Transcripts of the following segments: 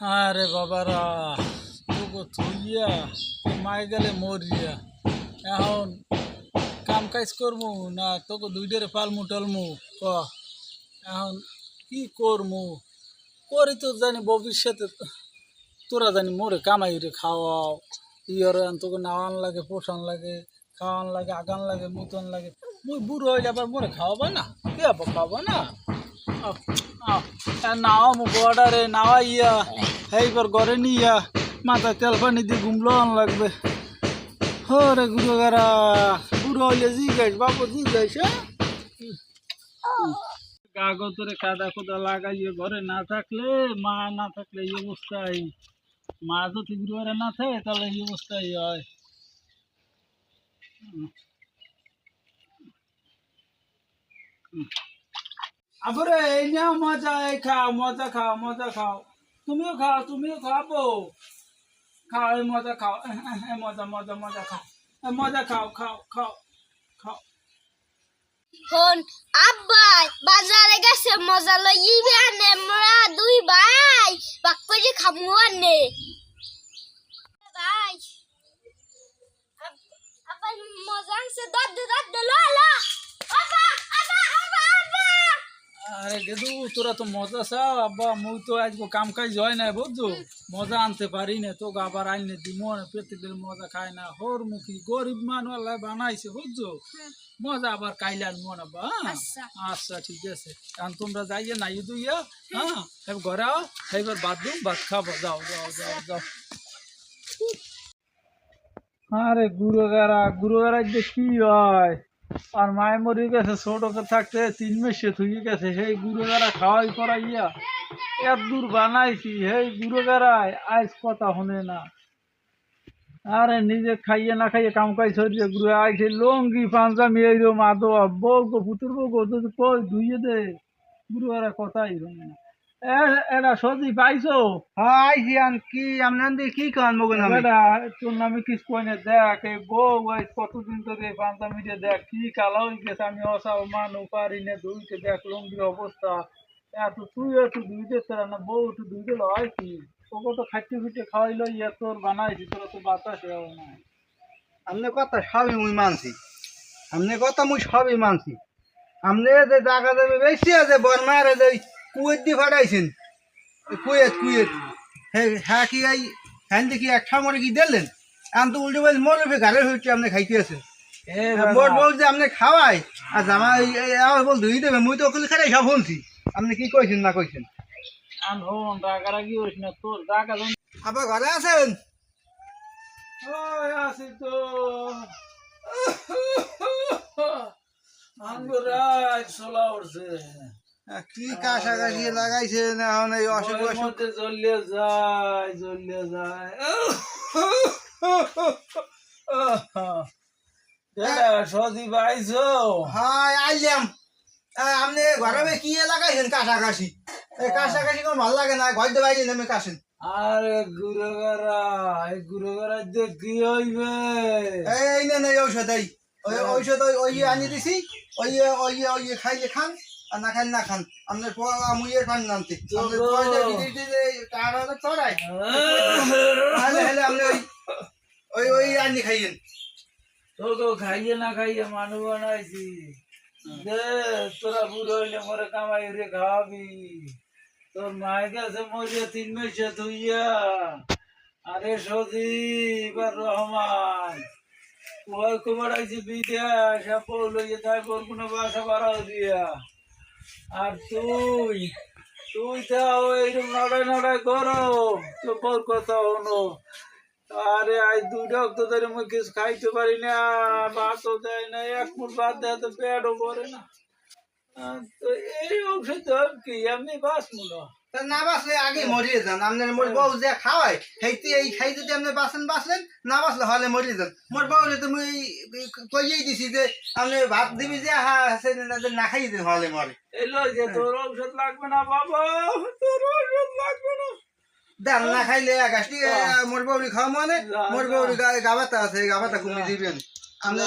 আরে বাবারা তোকে থইয়া মায়ে গেলে মরিয়া। এখন কাম কাজ করমু না তোকে দুইটারে পালমু টালমু? ক। এখন কি করমু? করি তো জানি ভবিষ্যতে তোরা জানি মোরে কামাই রে খাওয়াও। ইয়রে তোকে নাওয়ান লাগে পোষণ লাগে, খাওয়ান লাগে, আগান লাগে, মুতন লাগে। মুই বুড়ো হইলে আবার মোরে খাওয়াবা না? কে খাওয়াবা না? নাও মু বর্ডারে নাওয়া ইয়া। এইবার ঘরে নিয়া মাথায় তেল পানি দিয়ে ঘুমলো লাগবে। হরে গুরু গারা বুড়ো হইলে জি গাইস, বাবু জি গাইস কাগজরে কাদা কোদা লাগাইয়ে ঘরে না থাকলে, মা না থাকলে এই অবস্থায়। মা যদি গুরুবারে না থাকে, তাহলে এই অবস্থায় হয়। আবরে, এই নাও মজা, এই খাও, মজা খাও মজা খাও। তুমিও খাও, তুমিও খাব খাও, এই মজা খাও মজা মজা মজা খাও মজা খাও খাও খাও খাও। হন আব্বা বাজারে গেছে, মজা লইবে আনে মোরা দুই ভাই বাক করে খামু আনে ভাই আব- আব্বা মজা আনছে দদ দদ লো লো আব্বা আব্বা আব্বা আব্বা গেদু তোরা তো মজা চাও আব্বা মুই তো আজকে কাম কাজ হয় না বুঝছ? মজা আনতে পারি না তোকে আবার আইনে দিব না দিলে মজা খায় না। হোর মুখী গরিব মানুষ বানাইছে বুঝছ? মজা আবার কাইলে আনব না বা হ্যাঁ? আচ্ছা। আচ্ছা ঠিক আছে। কারণ তোমরা যাইয়ে নাই দুইয়া হ্যাঁ। এবার ঘরে আও এবার বাদ দিন ভাত খাব যাও যাও যাও যাও। আরে গুরুগারা গুরুগারা যে কি হয়? আর মায়ের মরে গেছে ছোটকে থাকতে তিন মাসে থুয়ে গেছে, সেই গুরুগারা খাওয়াই করাইয়া এত দূর বানাইছি, সেই গুরুগারায় আজ কথা শুনে না। আরে নিজে খাইয়ে না খাইয়ে কাম কাজ সরিয়ে গুরু আইছে, লঙ্গি পাঞ্জামি এইরো মাদো বউ গো পুতুর বউ গো তুই কই, ধুইয়ে দে গুরু গুরুগারা কথাই শুনে না। এটা সজি পাইছো হ্যাঁ আইছি আন কি আপনার দিয়ে কি খান মগন আমি বেটা তোর নামে কিছু কইনে দেখ এই বউ আজ কতদিন ধরে পাঞ্জামিতে দেখ কি কালো হয়ে গেছে আমি অসাও মানু পারি না ধুইতে দেখ লঙ্গির অবস্থা। এত তুই একটু ধুইতে তোরা না বউ একটু ধুইতে হয় কি? তোকে তো খাইতে খুঁটে খাওয়াইলো ইয়ে তোর বানাইছি তোরা তো বাতাস না। আপনার কথা সবই মুই মানছি। আপনার কথা মুই সবই মানছি। আপনি যে জায়গা দেবে বেশি আছে বর্মারে যে কুয়েত দিয়ে ফাটাইছেন কুয়েত কুয়েত। হ্যাঁ কি এই হ্যাঁ দেখি এক মরে কি দিলেন আমি তো উল্টে বলছি মরবে ঘরে হচ্ছে আপনি খাইতে আছেন। বউ যে আপনি খাওয়াই আর জামা আমার বল ধুই দেবে মুই তো ওখানে খাই সব বলছি আপনি কি কইছেন না কইছেন? আবার ঘরে আছেন? আসি তো। আঙ্গুরাজ সোলা উঠছে। কি কাশাকাশি লাগাইছেন এখন এই অসুখ অসুখ? যায় জ্বলিয়ে যায়। এটা সজি পাইছো হাই আইলাম। আপনি ঘরে কি লাগাইছেন কোনো ভালো লাগে না ঘর দেবাই নেমে কাশেন। আরে গুরুগারা এই গুরুগারা দিয়ে কি হইবে? এই নেন এই ঔষধ এই। ঔষধ ওই ওই আনি দিছি। ওই ওই ওই খাইলে খান। আর না খান না খান। আপনার মুইয়ের পান নামতে ওই ওই আনি খাইয়েন। তোকে খাইয়ে না খাইয়ে মানুষ বানাইছি। দে তোরা বুড়ো হইলে মরে কামাই রে খাওয়াবি। তোর মায়ের কাছে মরে তিন মাসে ধুইয়া। আরে সজীব আর রহমান ওই কুমার আইছি বিদেশ আপল লইয়ে তাই তোর কোনো বাসা বাড়াও দিয়া। আর তুই তুই তাও এইরকম নড়াই নড়াই করো তো বল কথা হনো আরে, আজ দুই তো ধরে মুই খাইতে পারি না, ভাতও দেয় না, এক মুঠ ভাত দেয় তো পেটও ভরে না। তো এই ঔষধ কি বাস মূল তা না বাঁচলে আগে মরিয়ে যান আপনার মোর বউ যে খাওয়াই খাইতে এই খাই যদি আপনি বাঁচেন বাঁচলেন না বাঁচলে হলে মরিয়ে যান। মোর বউ তো মুই কইয়েই দিছি যে আপনি ভাত দিবি যে হ্যাঁ আছে না যে না খাই দিন হলে মরে। এলো যে তোর ঔষধ লাগবে না বাবা তোর ঔষধ লাগবে না। দেন না খাইলে গাছটি মোর বউরি খাওয়া মানে মোর বউরি গাবাতা আছে গাবাতা কমে দিবেন। আপনি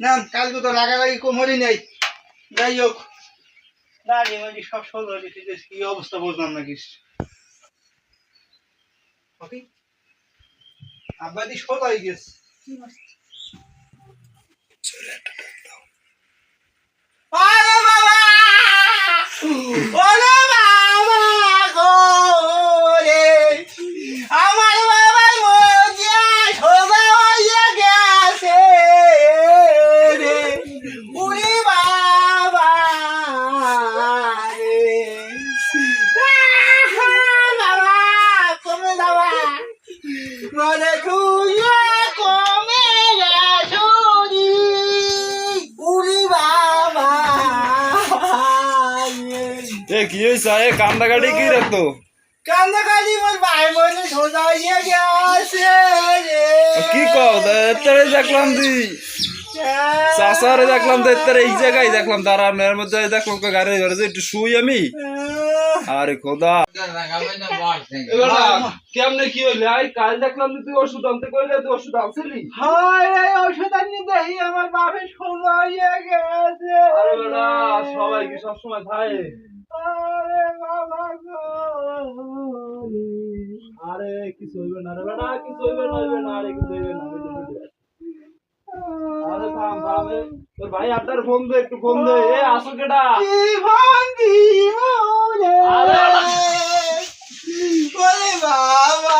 না কালকে তো লাগালাগি কোমরই নেই। যাই হোক। দাঁড়িয়ে মাঝি সব হয়ে কি অবস্থা বুঝলাম না কিছু। ওকে আব্বাদি সল হয়ে গেছে। বাবা গো রে আমার বাবার মজিয়া সোজা হইয়া গেছে রে উরে বাবা রে আহা, বাবা কমে যাবা মনে খুইয়া কমে গেছুরি উরি বাবা এ কি হয়েছে কান্দাকাটি কি ভাই সোজা গেছে রে। কি কও এত্তারে দেখলাম দি। চাষারে দেখলাম তো এত্তারে এই জায়গায় দেখলাম তার আর মেয়ের মধ্যে দেখলাম তো গাড়ি ধরেছে একটু শুই আমি। আরে খোদা। কেমনে কি হইলে? আই কাল দেখলাম তুই ওষুধ আনতে কইলে তুই ওষুধ আনছিলি। হায় এই ঔষধ আনি দেহি আমার সোজা হইয়া গেছে। আরে বেটা সবাই কি সবসময় খায়? আরে কিছু হইবে না রে বেটা কিছু হইবে না হইবে না আরে কিছু হইবে না বুঝলি, বুঝলি। আরে থাম থাম তোর ভাই আপনার ফোন দে একটু ফোন দে। এ আসো কেডা? আরে। বাবা।